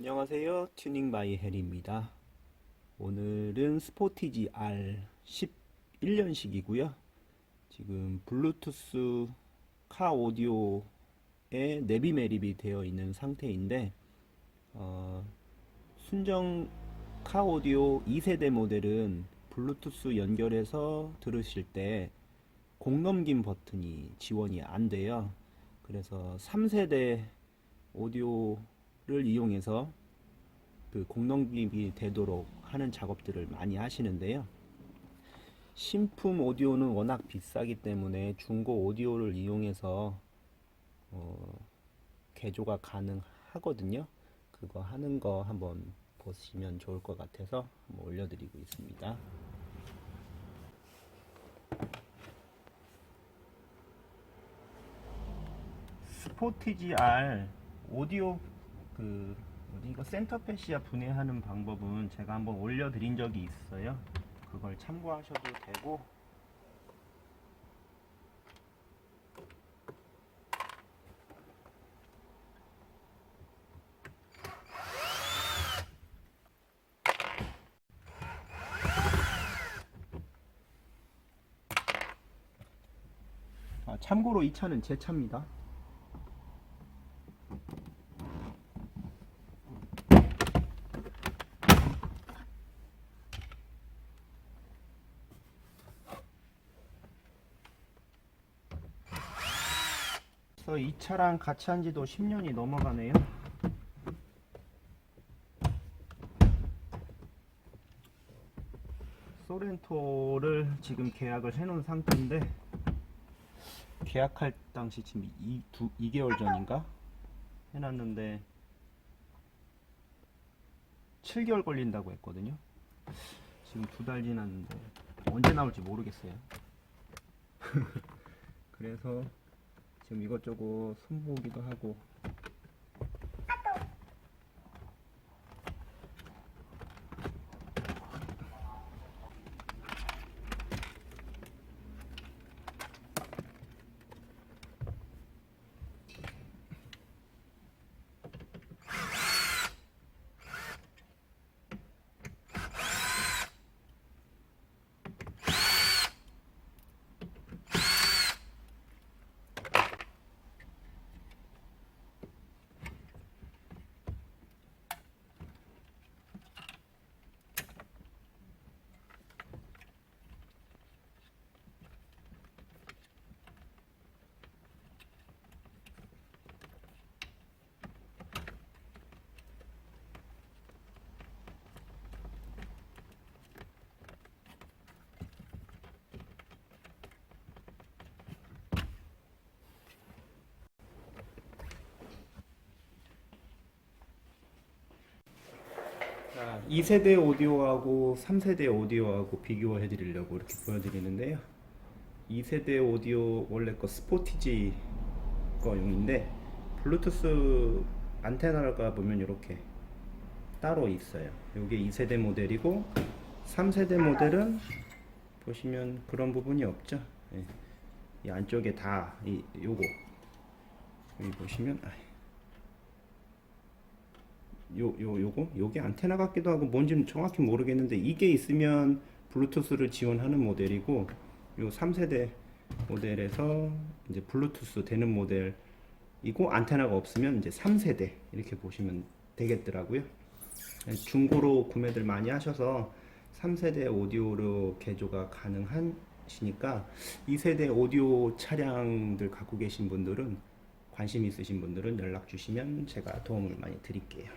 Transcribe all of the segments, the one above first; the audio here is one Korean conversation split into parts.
안녕하세요. 튜닝 바이 헬입니다. 오늘은 스포티지 R 11년식이고요. 지금 블루투스 카 오디오에 내비 매립이 되어 있는 상태인데 어, 순정 카 오디오 2세대 모델은 블루투스 연결해서 들으실 때 공넘김 버튼이 지원이 안 돼요. 그래서 3세대 오디오 를 이용해서 그 공넘김이 되도록 하는 작업들을 많이 하시는데요. 신품 오디오는 워낙 비싸기 때문에 중고 오디오를 이용해서 어, 개조가 가능하거든요. 그거 하는 거 한번 보시면 좋을 것 같아서 한번 올려드리고 있습니다. 스포티지 R 오디오 그 뭐지 이거 센터패시아 분해하는 방법은 제가 한번 올려드린 적이 있어요. 그걸 참고하셔도 되고 아, 참고로 이 차는 제 차입니다. 그래서 이 차랑 같이 한 지도 10년이 넘어가네요. 소렌토를 지금 계약을 해놓은 상태인데 계약할 당시 지금 2, 2개월 전인가 해놨는데 7개월 걸린다고 했거든요. 지금 두 달 지났는데 언제 나올지 모르겠어요. 그래서 지금 이것저것 손보기도 하고 자, 2세대 오디오하고 3세대 오디오하고 비교해 드리려고 이렇게 보여드리는데요. 2세대 오디오 원래 거 스포티지 거용인데 블루투스 안테나가 보면 이렇게 따로 있어요. 이게 2세대 모델이고 3세대 모델은 보시면 그런 부분이 없죠. 예. 이 안쪽에 다 이, 요거 여기 보시면 아이, 요, 요, 요거? 요게 안테나 같기도 하고 뭔지는 정확히 모르겠는데 이게 있으면 블루투스를 지원하는 모델이고 요 3세대 모델에서 이제 블루투스 되는 모델이고 안테나가 없으면 이제 3세대 이렇게 보시면 되겠더라고요. 중고로 구매들 많이 하셔서 3세대 오디오로 개조가 가능하시니까 2세대 오디오 차량들 갖고 계신 분들은 관심 있으신 분들은 연락 주시면 제가 도움을 많이 드릴게요.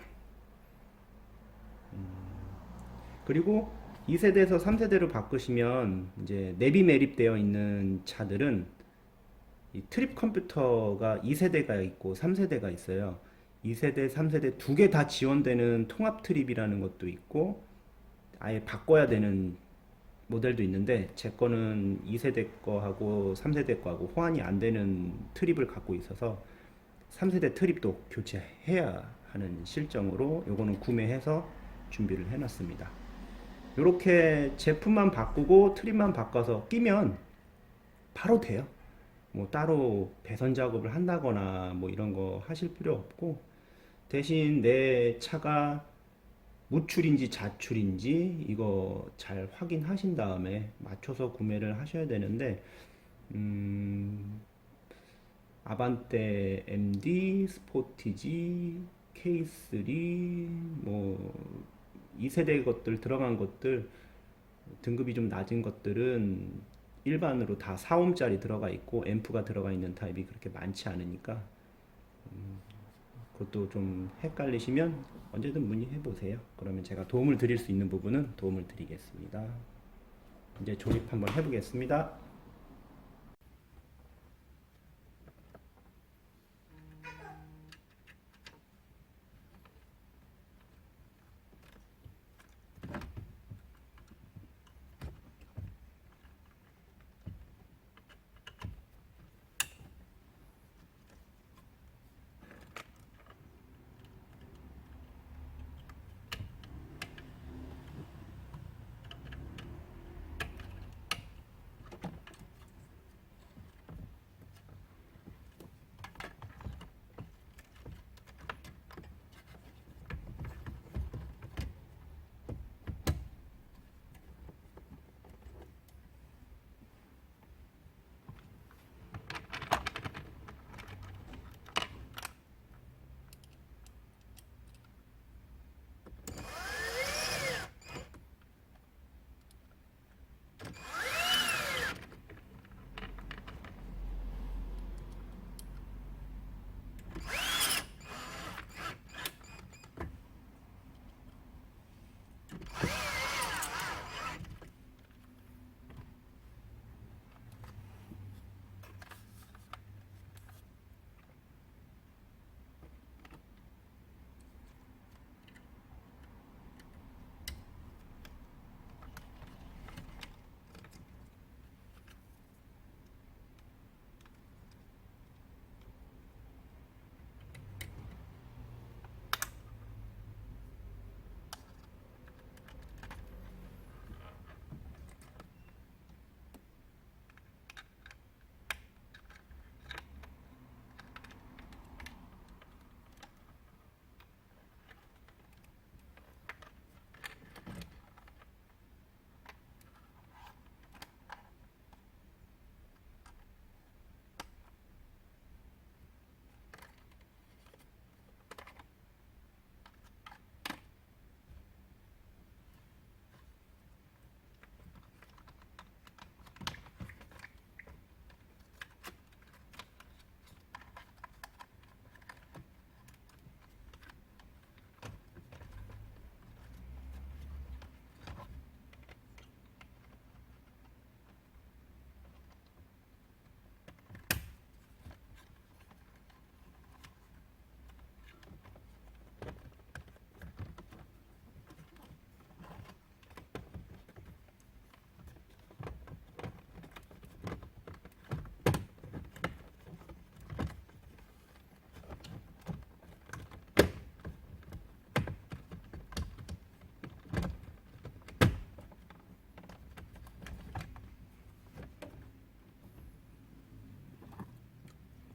그리고 2세대에서 3세대로 바꾸시면 이제 내비 매립되어 있는 차들은 이 트립 컴퓨터가 2세대가 있고 3세대가 있어요. 2세대, 3세대 두 개 다 지원되는 통합 트립이라는 것도 있고 아예 바꿔야 되는 모델도 있는데 제 거는 2세대 거하고 3세대 거하고 호환이 안 되는 트립을 갖고 있어서 3세대 트립도 교체해야 하는 실정으로 요거는 구매해서 준비를 해놨습니다. 이렇게 제품만 바꾸고 트림만 바꿔서 끼면 바로 돼요. 뭐 따로 배선 작업을 한다거나 뭐 이런 거 하실 필요 없고 대신 내 차가 무출인지 자출인지 이거 잘 확인하신 다음에 맞춰서 구매를 하셔야 되는데 음, 아반떼 MD, 스포티지, K3 뭐 2세대 것들 들어간 것들 등급이 좀 낮은 것들은 일반으로 다 4옴짜리 들어가 있고 앰프가 들어가 있는 타입이 그렇게 많지 않으니까 음, 그것도 좀 헷갈리시면 언제든 문의해 보세요. 그러면 제가 도움을 드릴 수 있는 부분은 도움을 드리겠습니다. 이제 조립 한번 해보겠습니다.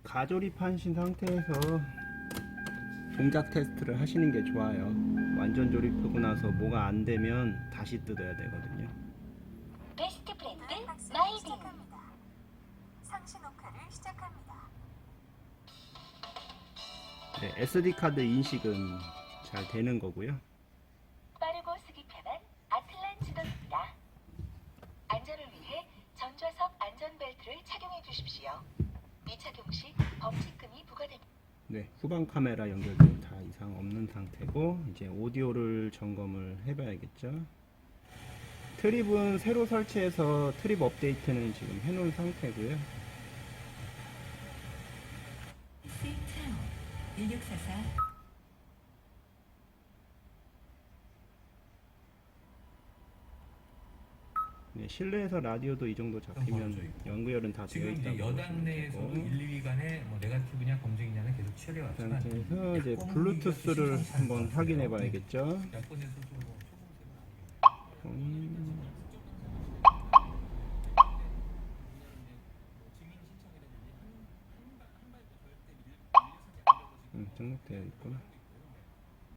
가조립하신 상태에서 동작 테스트를 하시는 게 좋아요. 완전 조립하고 나서 뭐가 안 되면 다시 뜯어야 되거든요. 베스트 브랜드 시작합니다. 상시 녹화를 시작합니다. 네, SD 카드 인식은 잘 되는 거고요. 빠르고 쓰기 편한 아틀란 지도입니다. 안전을 위해 전좌석 안전벨트를 착용해 주십시오. 미착용 시 범칙금이 부과됩니다. 네, 후방 카메라 연결도 다 이상 없는 상태고 이제 오디오를 점검을 해봐야겠죠. 트립은 새로 설치해서 트립 업데이트는 지금 해놓은 상태고요. 스위트아웃 1644 실내에서 라디오도 이 정도 잡히면 연구열은 다 되어 있다고 여당 되고 1, 2위 간에 뭐 네가티브냐 검증이냐는 계속 치열해 그 왔지만 상태에서 이제 블루투스를 한번 확인해 것 같아요. 봐야겠죠. 소금세가 음, 음, 등록되어 있구나.